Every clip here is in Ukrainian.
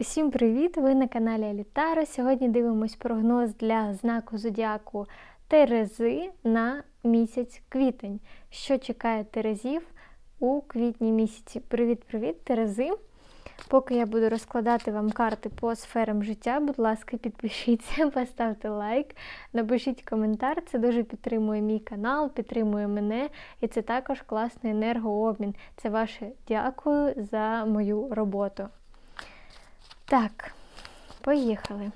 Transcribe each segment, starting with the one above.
Усім привіт! Ви на каналі Алітаро. Сьогодні дивимось прогноз для знаку зодіаку Терези на місяць квітень. Що чекає Терезів у квітні місяці? Привіт-привіт, Терези! Поки я буду розкладати вам карти по сферам життя, будь ласка, підпишіться, поставте лайк, напишіть коментар. Це дуже підтримує мій канал, підтримує мене, і це також класний енергообмін. Це ваше дякую за мою роботу. Так, поїхали.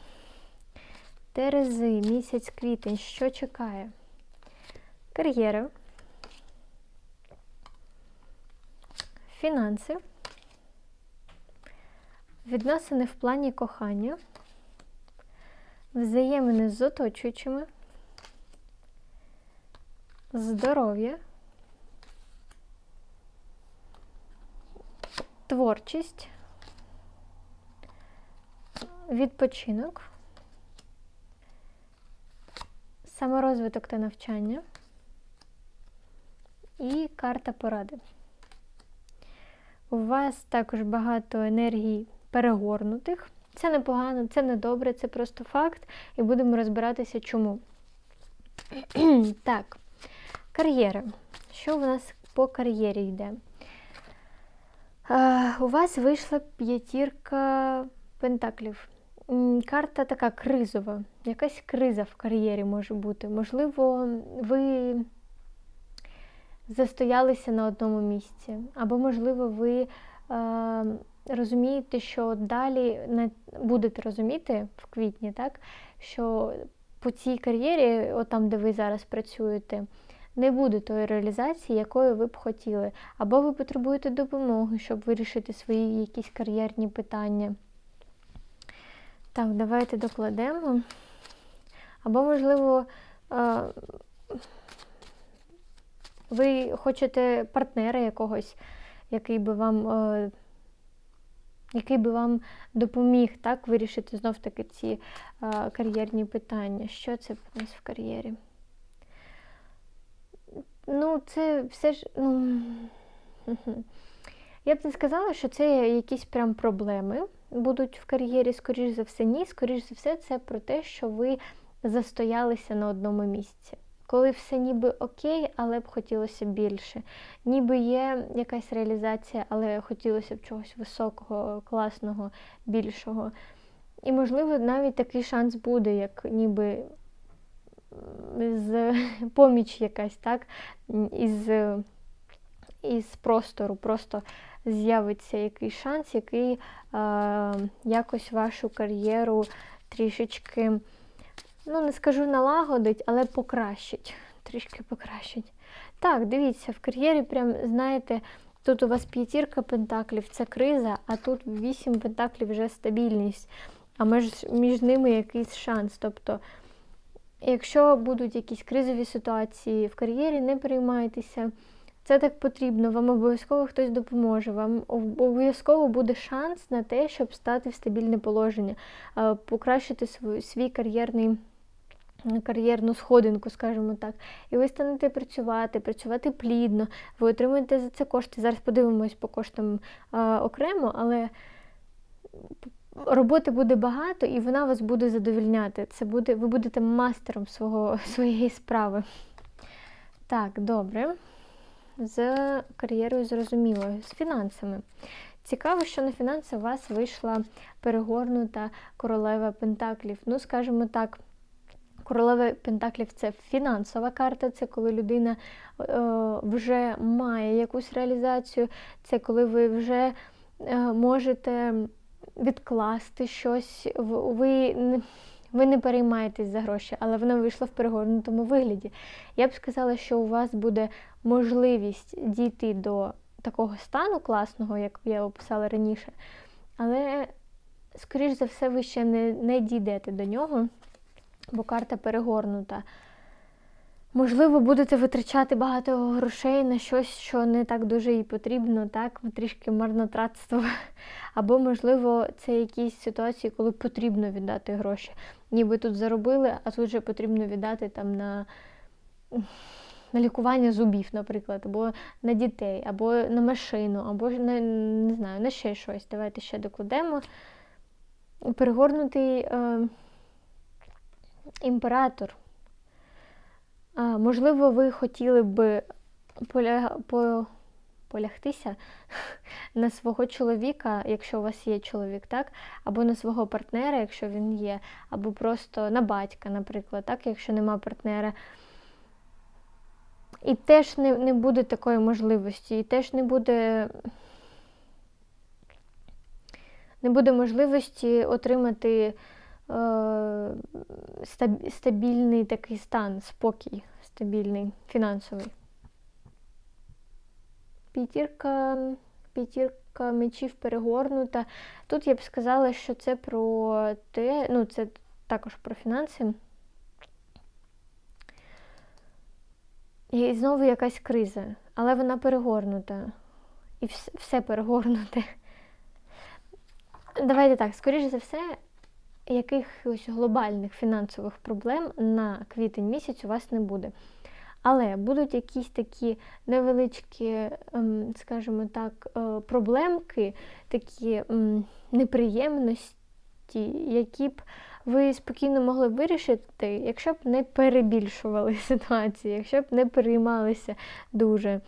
Терези, місяць квітень, що чекає? Кар'єра, фінанси, відносини в плані кохання, взаємини з оточуючими, здоров'я, творчість відпочинок, саморозвиток та навчання і карта поради. У вас також багато енергій перегорнутих. Це непогано, це не добре, це просто факт, і будемо розбиратися чому. так, кар'єра. Що у нас по кар'єрі йде? А, у вас вийшла п'ятірка пентаклів. Карта така кризова, якась криза в кар'єрі може бути. Можливо, ви застоялися на одному місці, або, можливо, ви е, розумієте, що далі будете розуміти в квітні, так, що по цій кар'єрі, от там, де ви зараз працюєте, не буде тої реалізації, якою ви б хотіли. Або ви потребуєте допомоги, щоб вирішити свої якісь кар'єрні питання. Так, давайте докладемо. Або, можливо, ви хочете партнера якогось, який би вам який би вам допоміг так, вирішити знов-таки ці кар'єрні питання. Що це у нас в кар'єрі? Ну, це все ж. ну... Я б не сказала, що це якісь прям проблеми будуть в кар'єрі, скоріш за все, ні. Скоріш за все, це про те, що ви застоялися на одному місці. Коли все ніби окей, але б хотілося більше. Ніби є якась реалізація, але хотілося б чогось високого, класного, більшого. І, можливо, навіть такий шанс буде, як ніби з поміч якась, так, із, із простору. Просто з'явиться якийсь шанс, який е, якось вашу кар'єру трішечки, ну, не скажу налагодить, але покращить. Трішки покращить. Так, дивіться, в кар'єрі, прям, знаєте, тут у вас п'ятірка пентаклів це криза, а тут вісім пентаклів вже стабільність, а між, між ними якийсь шанс. Тобто, якщо будуть якісь кризові ситуації в кар'єрі, не переймайтеся. Це так потрібно, вам обов'язково хтось допоможе, вам обов'язково буде шанс на те, щоб стати в стабільне положення, покращити свій, кар'єрний. Кар'єрну сходинку, скажімо так, і ви станете працювати, працювати плідно, ви отримаєте за це кошти. Зараз подивимось по коштам а, окремо, але роботи буде багато і вона вас буде задовільняти. Це буде, Ви будете мастером свого, своєї справи. Так, добре з кар'єрою зрозуміло, з фінансами. Цікаво, що на фінанси у вас вийшла перегорнута королева Пентаклів. Ну, скажімо так, королева Пентаклів це фінансова карта, це коли людина е, вже має якусь реалізацію, це коли ви вже е, можете відкласти щось, ви ви не переймаєтесь за гроші, але вона вийшла в перегорнутому вигляді. Я б сказала, що у вас буде можливість дійти до такого стану класного, як я описала раніше, але, скоріш за все, ви ще не, не дійдете до нього, бо карта перегорнута. Можливо, будете витрачати багато грошей на щось, що не так дуже і потрібно, так, трішки марнотратство. Або, можливо, це якісь ситуації, коли потрібно віддати гроші. Ніби тут заробили, а тут вже потрібно віддати там на на лікування зубів, наприклад, або на дітей, або на машину, або на не знаю, на ще щось. Давайте ще докладемо. перегорнутий е, імператор. А, можливо, ви хотіли б поля... по... полягтися на свого чоловіка, якщо у вас є чоловік, так? Або на свого партнера, якщо він є, або просто на батька, наприклад, так, якщо нема партнера. І теж не, не буде такої можливості, і теж не буде. Не буде можливості отримати е, стабільний такий стан, спокій, стабільний, фінансовий. П'ятірка, п'ятірка мечів перегорнута. Тут я б сказала, що це про те, ну, це також про фінанси. І знову якась криза, але вона перегорнута. І все, все перегорнуте. Давайте так, скоріше за все, якихось глобальних фінансових проблем на квітень місяць у вас не буде. Але будуть якісь такі невеличкі, ем, скажімо так, е, проблемки, такі неприємності, які б ви спокійно могли вирішити, якщо б не перебільшували ситуацію, якщо б не переймалися дуже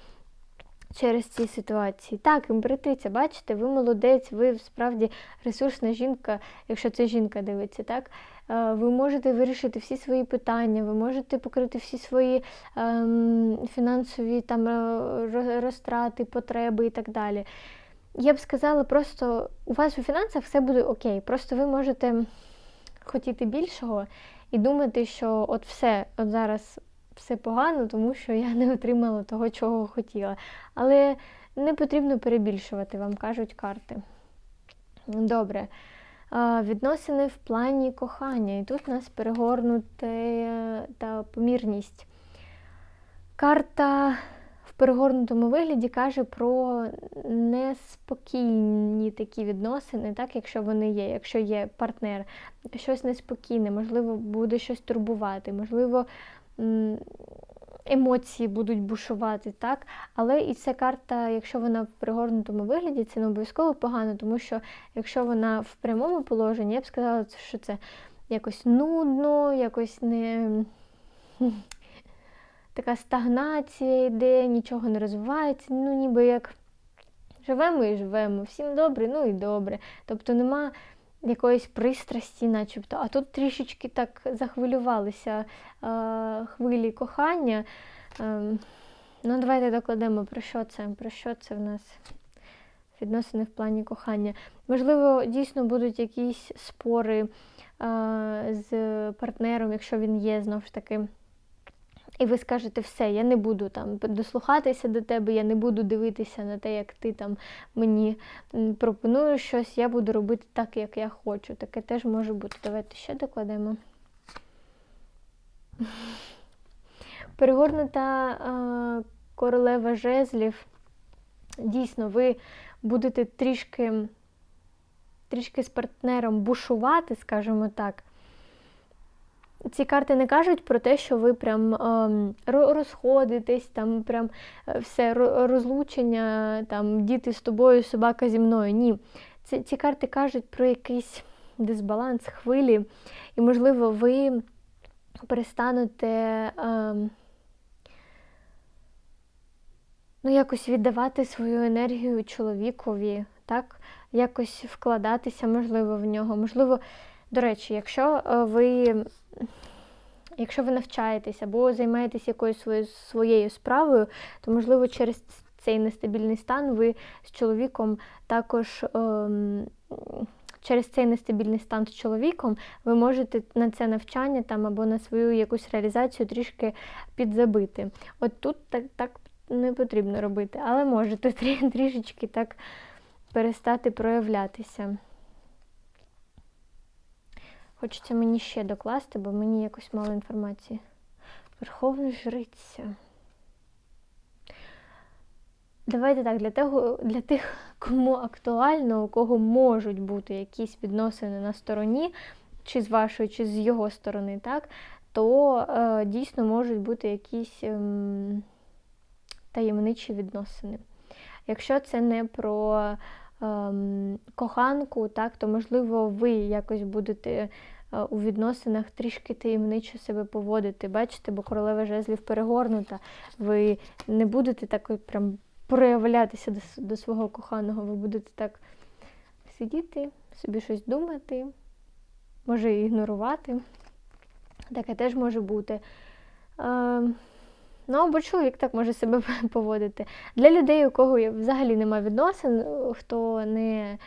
через ці ситуації. Так, імператриця, бачите, ви молодець, ви справді ресурсна жінка, якщо це жінка дивиться, так? Е, ви можете вирішити всі свої питання, ви можете покрити всі свої ем, фінансові там е, розтрати, потреби і так далі. Я б сказала, просто у вас у фінансах все буде окей. Просто ви можете хотіти більшого і думати, що от все, от зараз все погано, тому що я не отримала того, чого хотіла. Але не потрібно перебільшувати, вам кажуть карти. Добре. Відносини в плані кохання. І тут нас перегорнуте та помірність. Карта в перегорнутому вигляді каже про неспокійні такі відносини, так, якщо вони є, якщо є партнер, щось неспокійне, можливо, буде щось турбувати, можливо, емоції будуть бушувати, так? Але і ця карта, якщо вона в пригорнутому вигляді, це не обов'язково погано, тому що якщо вона в прямому положенні, я б сказала, що це якось нудно, якось не така стагнація йде, нічого не розвивається, ну ніби як живемо і живемо, всім добре, ну і добре. Тобто нема якоїсь пристрасті, начебто. А тут трішечки так захвилювалися е, хвилі кохання. Е, ну, давайте докладемо, про що це? Про що це в нас? Відносини в плані кохання. Можливо, дійсно будуть якісь спори е, з партнером, якщо він є, знову ж таки. І ви скажете, все, я не буду там дослухатися до тебе, я не буду дивитися на те, як ти там мені пропонуєш щось, я буду робити так, як я хочу. Таке теж може бути. Давайте ще докладемо. Перегорнута а, королева жезлів. Дійсно, ви будете трішки, трішки з партнером бушувати, скажімо так. Ці карти не кажуть про те, що ви прям ем, розходитесь, там прям е, все розлучення, там діти з тобою, собака зі мною. Ні. Ці, ці карти кажуть про якийсь дисбаланс, хвилі, і, можливо, ви перестанете ем, ну, якось віддавати свою енергію чоловікові, так? якось вкладатися, можливо, в нього. Можливо, до речі, якщо е, ви якщо ви навчаєтесь або займаєтесь якоюсь своєю, своєю справою, то, можливо, через цей нестабільний стан ви з чоловіком також. Ем, Через цей нестабільний стан з чоловіком ви можете на це навчання там або на свою якусь реалізацію трішки підзабити. От тут так так не потрібно робити, але можете трішечки так перестати проявлятися. Хочеться мені ще докласти, бо мені якось мало інформації. Верховна жриця. Давайте так, для того, для тих, кому актуально, у кого можуть бути якісь відносини на стороні, чи з вашої, чи з його сторони, так, то е, дійсно можуть бути якісь е, таємничі відносини. Якщо це не про ем, коханку, так, то можливо ви якось будете е, у відносинах трішки таємниче себе поводити. Бачите, бо королева жезлів перегорнута. Ви не будете так прям проявлятися до, до свого коханого. Ви будете так сидіти, собі щось думати, може ігнорувати. Таке теж може бути. Ем, Ну, або чоловік так може себе поводити. Для людей, у кого взагалі немає відносин, хто не,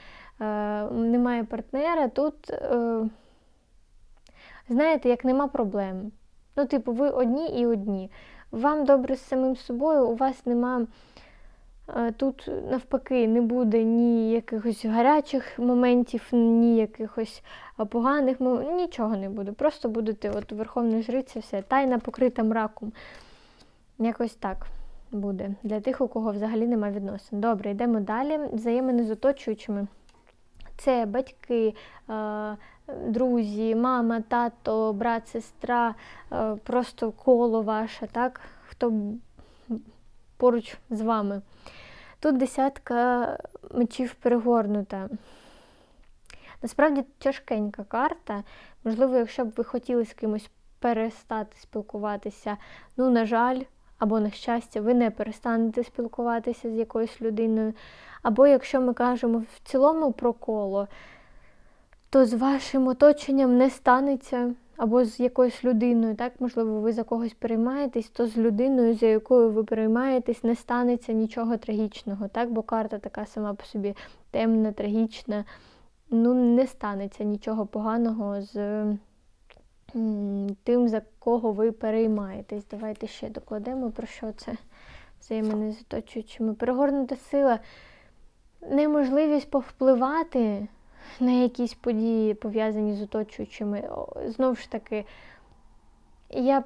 е, не має партнера, тут, е, знаєте, як нема проблем. Ну, типу, ви одні і одні. Вам добре з самим собою, у вас нема. е, Тут навпаки не буде ні якихось гарячих моментів, ні якихось поганих моментів, нічого не буде. Просто будете от Верховна Жриця, все, тайна покрита мраком. Якось так буде для тих, у кого взагалі немає відносин. Добре, йдемо далі. Взаємини з оточуючими. Це батьки, е, друзі, мама, тато, брат, сестра, е, просто коло ваше, так? Хто поруч з вами. Тут десятка мечів перегорнута. Насправді тяжкенька карта. Можливо, якщо б ви хотіли з кимось перестати спілкуватися, ну, на жаль, або на щастя, ви не перестанете спілкуватися з якоюсь людиною. Або якщо ми кажемо в цілому про коло, то з вашим оточенням не станеться, або з якоюсь людиною, так, можливо, ви за когось переймаєтесь, то з людиною, за якою ви переймаєтесь, не станеться нічого трагічного, так, бо карта така сама по собі темна, трагічна. Ну, не станеться нічого поганого з тим, за кого ви переймаєтесь. Давайте ще докладемо, про що це взаємини з оточуючими. Перегорнута сила, неможливість повпливати на якісь події, пов'язані з оточуючими. Знову ж таки, я,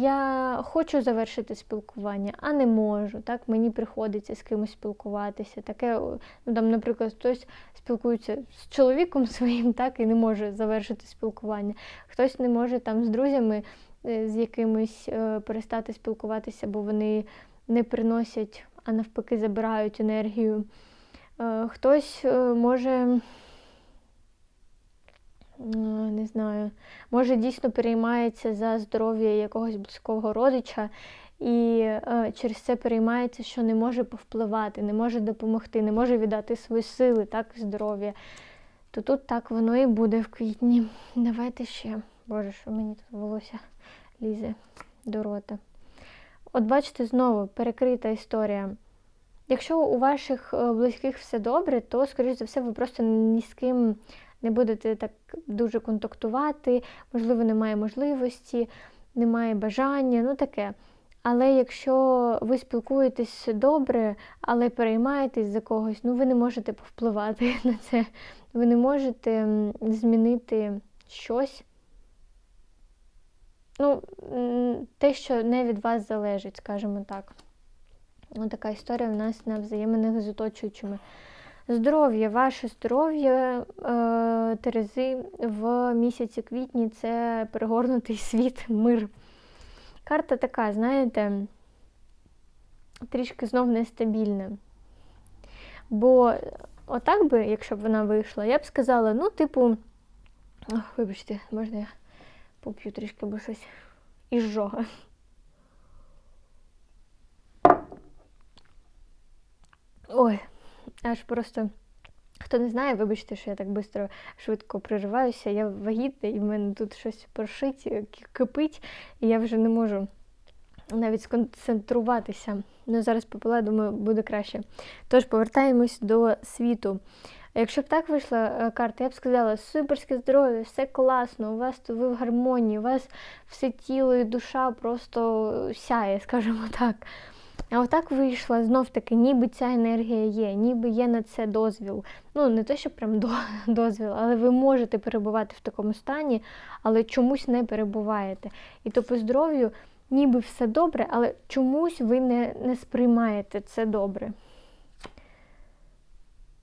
я хочу завершити спілкування, а не можу. Так? Мені приходиться з кимось спілкуватися. Таке, ну, там, наприклад, хтось спілкується з чоловіком своїм, так, і не може завершити спілкування. Хтось не може там з друзями е, з якимись е, перестати спілкуватися, бо вони не приносять, а навпаки, забирають енергію. Е, Хтось може, не знаю, може дійсно переймається за здоров'я якогось близького родича. І е, через це переймається, що не може повпливати, не може допомогти, не може віддати свої сили, так, здоров'я. То тут так воно і буде в квітні. Давайте ще. Боже, що мені тут волосся лізе до рота. От бачите, знову перекрита історія. Якщо у ваших е, близьких все добре, то, скоріш за все, ви просто ні з ким не будете так дуже контактувати, можливо, немає можливості, немає бажання, ну таке. Але якщо ви спілкуєтесь добре, але переймаєтесь за когось, ну ви не можете повпливати на це. Ви не можете змінити щось. Ну, те, що не від вас залежить, скажімо так. Ось така історія в нас на взаєминах з оточуючими. Здоров'я, ваше здоров'я, е, Терези в місяці квітні це перегорнутий світ, мир. Карта така, знаєте, трішки знов нестабільна. Бо отак би, якщо б вона вийшла, я б сказала, ну, типу, ах, вибачте, можна я поп'ю трішки, бо щось ізжога. Ой, аж просто. Хто не знає, вибачте, що я так швидко, швидко пририваюся. Я вагітна, і в мене тут щось прошить, е, кипить, і я вже не можу навіть сконцентруватися. Ну, зараз попила, думаю, буде краще. Тож повертаємось до світу. Якщо б так вийшла е, карта, я б сказала, суперське здоров'я, все класно, у вас то ви в гармонії, у вас все тіло і душа просто сяє, скажімо так. А отак вийшла знов таки, ніби ця енергія є, ніби є на це дозвіл. Ну, не те, що прям до, дозвіл, але ви можете перебувати в такому стані, але чомусь не перебуваєте. І то по здоров'ю ніби все добре, але чомусь ви не, не сприймаєте це добре.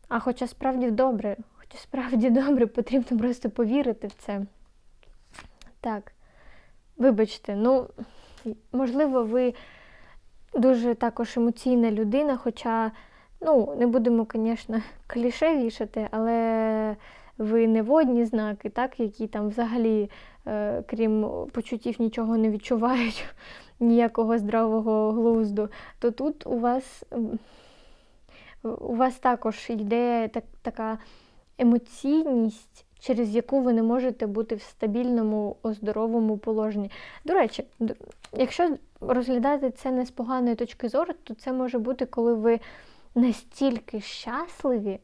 А хоча справді добре, хоча справді добре, потрібно просто повірити в це. Так, вибачте, ну, можливо, ви дуже також емоційна людина, хоча Ну, не будемо, звісно, кліше вішати, але ви не водні знаки, так, які там взагалі, е, крім почуттів, нічого не відчувають, ніякого здравого глузду, то тут у вас у вас також йде так, така емоційність, через яку ви не можете бути в стабільному, здоровому положенні. До речі, якщо розглядати це не з поганої точки зору, то це може бути, коли ви настільки щасливі,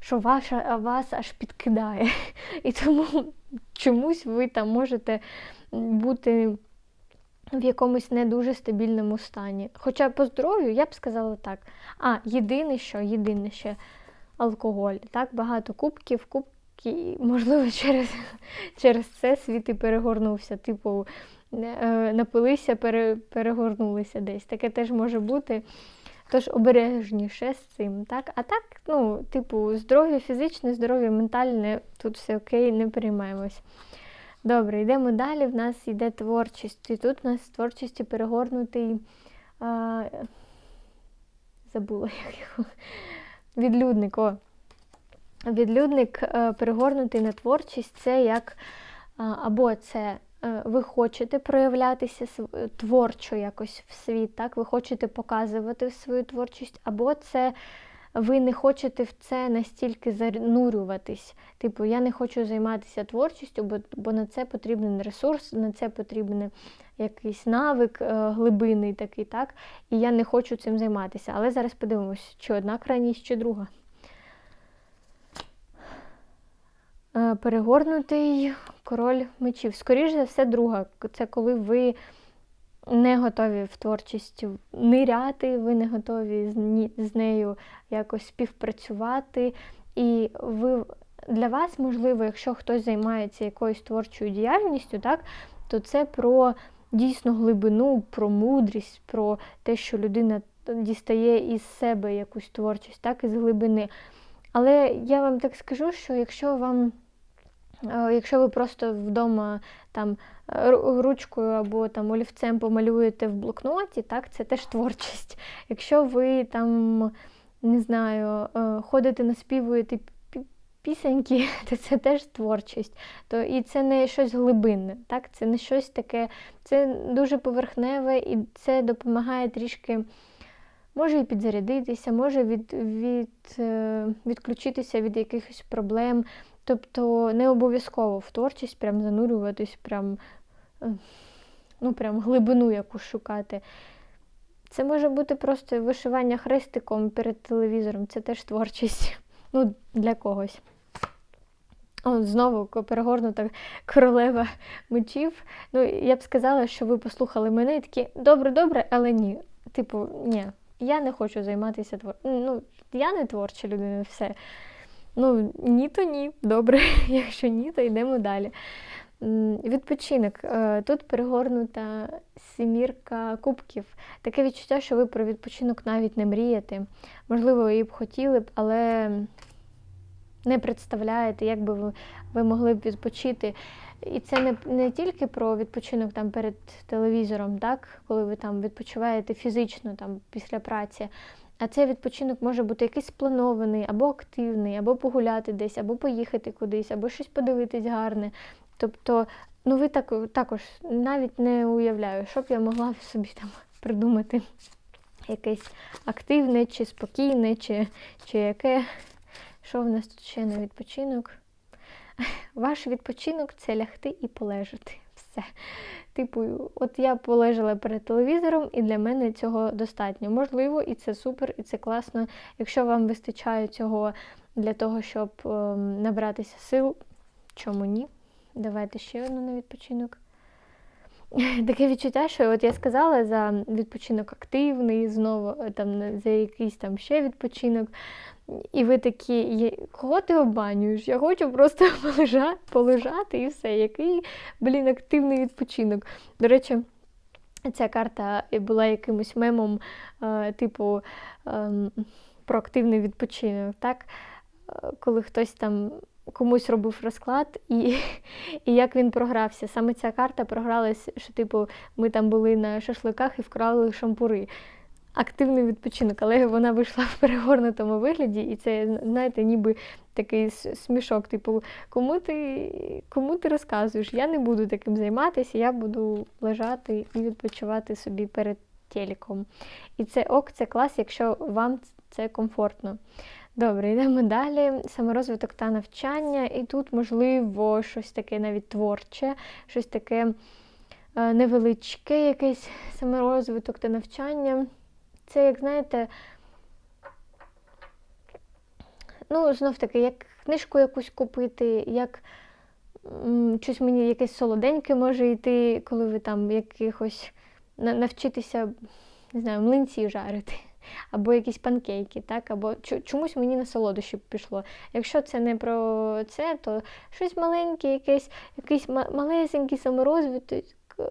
що ваша, вас аж підкидає. І тому чомусь ви там можете бути в якомусь не дуже стабільному стані. Хоча по здоров'ю я б сказала так. А, єдине що, єдине ще алкоголь. Так, багато кубків, кубки, можливо, через, через це світ і перегорнувся. Типу, е, напилися, пере, перегорнулися десь. Таке теж може бути. Тож обережніше з цим. так? А так, ну, типу, здоров'я фізичне, здоров'я ментальне, тут все окей, не переймаємось. Добре, йдемо далі. В нас йде творчість. І тут у нас в творчості перегорнутий. А, забула як його. Відлюдник. о. Відлюдник е, перегорнутий на творчість це як або це е, ви хочете проявлятися творчо якось в світ, так? ви хочете показувати свою творчість, або це ви не хочете в це настільки занурюватись. Типу, я не хочу займатися творчістю, бо, бо на це потрібен ресурс, на це потрібен якийсь навик е, глибинний такий, так? І я не хочу цим займатися. Але зараз подивимось, чи одна крайність, чи друга. Е, Перегорнутий король мечів. Скоріше за все, друга. Це коли ви не готові в творчість ниряти, ви не готові з, нею якось співпрацювати. І ви для вас, можливо, якщо хтось займається якоюсь творчою діяльністю, так, то це про дійсно глибину, про мудрість, про те, що людина дістає із себе якусь творчість, так, із глибини. Але я вам так скажу, що якщо вам, е, якщо ви просто вдома там ручкою або там олівцем помалюєте в блокноті, так, це теж творчість. Якщо ви там, не знаю, е, ходите, наспівуєте пі- пісеньки, то це теж творчість. То, і це не щось глибинне, так? це не щось таке, це дуже поверхневе і це допомагає трішки. Може і підзарядитися, може від, від, е, відключитися від якихось проблем. Тобто не обов'язково в творчість прям занурюватись, прям, е, ну, прям глибину якусь шукати. Це може бути просто вишивання хрестиком перед телевізором, це теж творчість. Ну, для когось. О, знову перегорнута королева мечів. Ну, я б сказала, що ви послухали мене і такі добре, добре, але ні. Типу, ні, я не хочу займатися твор... Ну, я не творча людина, все. Ну, ні, то ні. Добре, якщо ні, то йдемо далі. Відпочинок. Е, Тут перегорнута сімірка кубків. Таке відчуття, що ви про відпочинок навіть не мрієте. Можливо, ви б хотіли б, але не представляєте, як би ви, ви могли б відпочити. І це не, не тільки про відпочинок там перед телевізором, так, коли ви там відпочиваєте фізично там, після праці. А цей відпочинок може бути якийсь спланований, або активний, або погуляти десь, або поїхати кудись, або щось подивитись гарне. Тобто, ну ви так, також навіть не уявляю, що б я могла собі там придумати якесь активне, чи спокійне, чи, чи яке. Що в нас тут ще на відпочинок? Ваш відпочинок це лягти і полежати. Все. Типу, от я полежала перед телевізором, і для мене цього достатньо. Можливо, і це супер, і це класно. Якщо вам вистачає цього для того, щоб ем, набратися сил, чому ні? Давайте ще одну на відпочинок. Таке відчуття, що от я сказала за відпочинок активний, знову е, там за якийсь там ще відпочинок. І ви такі, кого ти обманюєш? Я хочу просто полежати, полежати і все. Який, блін, активний відпочинок. До речі, ця карта була якимось мемом, е, типу ем, про активний відпочинок. так? Е, Коли хтось там комусь робив розклад, і, і як він програвся. Саме ця карта програлась, що, типу, ми там були на шашликах і вкрали шампури. Активний відпочинок, але вона вийшла в перегорнутому вигляді, і це, знаєте, ніби такий смішок. Типу, кому ти кому ти розказуєш? Я не буду таким займатися, я буду лежати і відпочивати собі перед телеком. І це ок, це клас, якщо вам це комфортно. Добре, йдемо далі. Саморозвиток та навчання. І тут, можливо, щось таке навіть творче, щось таке е, невеличке, якийсь саморозвиток та навчання. Це, як знаєте, ну, знов таки, як книжку якусь купити, як щось мені якесь солоденьке може йти, коли ви там якихось навчитися, не знаю, млинці жарити. Або якісь панкейки, так, або чомусь мені на солодощі пішло. Якщо це не про це, то щось маленьке, якесь, якийсь малесенький саморозвиток,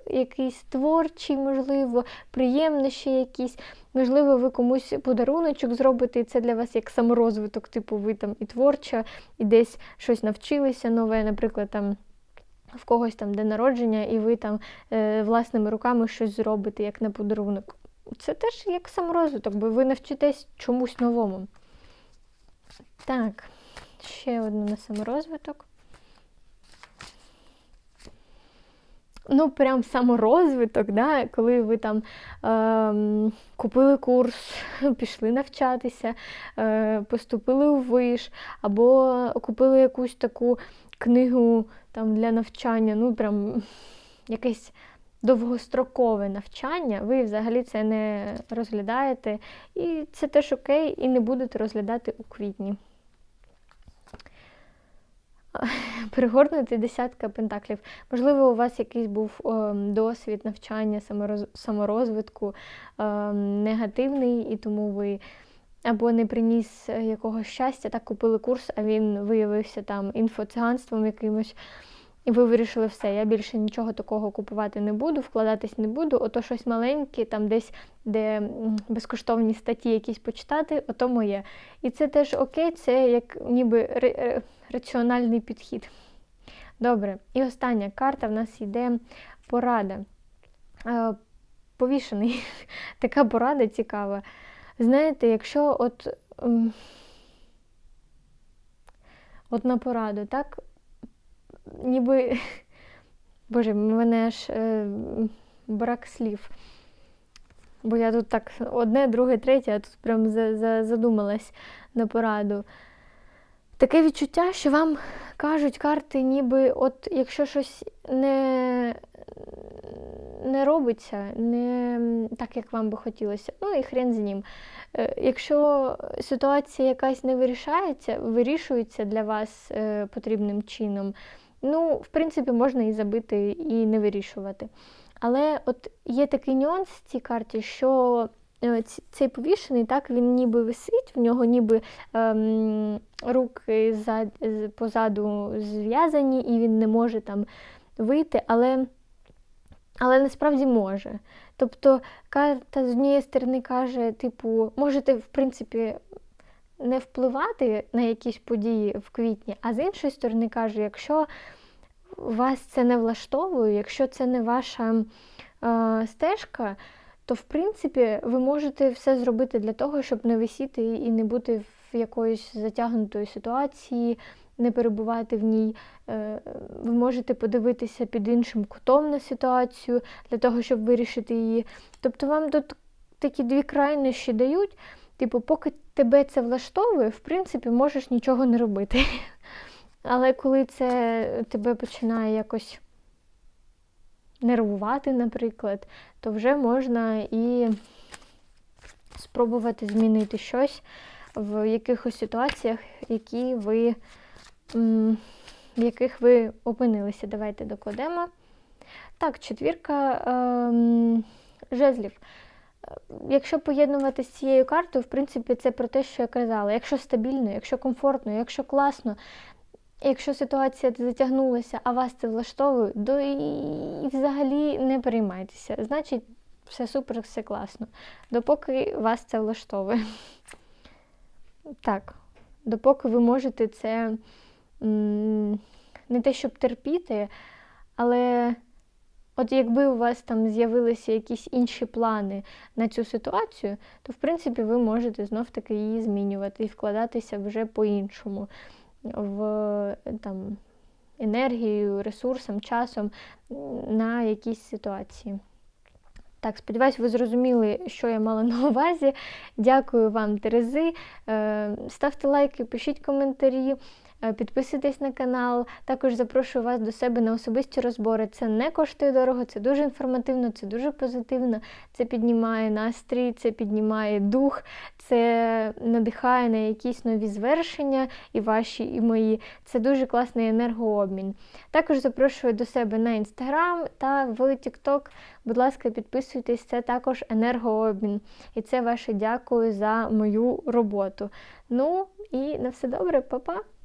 якийсь творчий, можливо, приємніші якісь. Можливо, ви комусь подаруночок зробите, і це для вас як саморозвиток, типу ви там і творча, і десь щось навчилися нове, наприклад, там. В когось там день народження, і ви там е, власними руками щось зробите, як на подарунок. Це теж як саморозвиток, бо ви навчитесь чомусь новому. Так, ще одне на саморозвиток. Ну, прям саморозвиток, да, коли ви там е, купили курс, пішли навчатися, е, поступили у виш, або купили якусь таку книгу там, для навчання, ну, прям якесь довгострокове навчання, ви взагалі це не розглядаєте, і це теж окей, і не будете розглядати у квітні. перегорнути десятка пентаклів. Можливо, у вас якийсь був досвід навчання, саморозвитку негативний, і тому ви або не приніс е, якогось щастя, так купили курс, а він виявився там інфоциганством якимось. І ви вирішили все, я більше нічого такого купувати не буду, вкладатись не буду, ото щось маленьке, там десь, де безкоштовні статті якісь почитати, ото моє. І це теж окей, це як ніби раціональний підхід. Добре, і остання карта в нас йде порада. Повішений. Така порада цікава. Знаєте, якщо от от на пораду, так, ніби, боже, мене аж е, брак слів. Бо я тут так одне, друге, третє, а тут прям задумалась на пораду. Таке відчуття, що вам кажуть карти, ніби от якщо щось не не робиться, не так, як вам би хотілося, ну і хрен з ним. Е, якщо ситуація якась не вирішається, вирішується для вас е, потрібним чином, ну, в принципі, можна і забити, і не вирішувати. Але от є такий нюанс в цій карті, що Е, цей повішений, так, він ніби висить, в нього ніби ем, руки зад, позаду зв'язані, і він не може там вийти, але але насправді може. Тобто карта з однієї сторони каже, типу, можете, в принципі, не впливати на якісь події в квітні, а з іншої сторони каже, якщо вас це не влаштовує, якщо це не ваша е, стежка, то в принципі ви можете все зробити для того, щоб не висіти і не бути в якоїсь затягнутої ситуації, не перебувати в ній. Е, ви можете подивитися під іншим кутом на ситуацію для того, щоб вирішити її. Тобто вам тут такі дві крайнощі дають. Типу, поки тебе це влаштовує, в принципі, можеш нічого не робити. Але коли це тебе починає якось нервувати, наприклад, то вже можна і спробувати змінити щось в якихось ситуаціях, які ви, в яких ви опинилися. Давайте докладемо. Так, четвірка ем, жезлів. Якщо поєднувати з цією картою, в принципі, це про те, що я казала. Якщо стабільно, якщо комфортно, якщо класно, Якщо ситуація затягнулася, а вас це влаштовує, то і взагалі не переймайтеся. Значить, все супер, все класно. Допоки вас це влаштовує. Так, допоки ви можете це не те, щоб терпіти, але От якби у вас там з'явилися якісь інші плани на цю ситуацію, то в принципі ви можете знов-таки її змінювати і вкладатися вже по-іншому в там, енергію, ресурсом, часом на якісь ситуації. Так, сподіваюсь, ви зрозуміли, що я мала на увазі. Дякую вам, Терези. Е, Ставте лайки, пишіть коментарі. Е, Підписуйтесь на канал. Також запрошую вас до себе на особисті розбори. Це не коштує дорого, це дуже інформативно, це дуже позитивно. Це піднімає настрій, це піднімає дух, це надихає на якісь нові звершення, і ваші, і мої. Це дуже класний енергообмін. Також запрошую до себе на інстаграм та в TikTok. Будь ласка, підписуйтесь, це також енергообмін. І це ваше дякую за мою роботу. Ну і на все добре, па-па!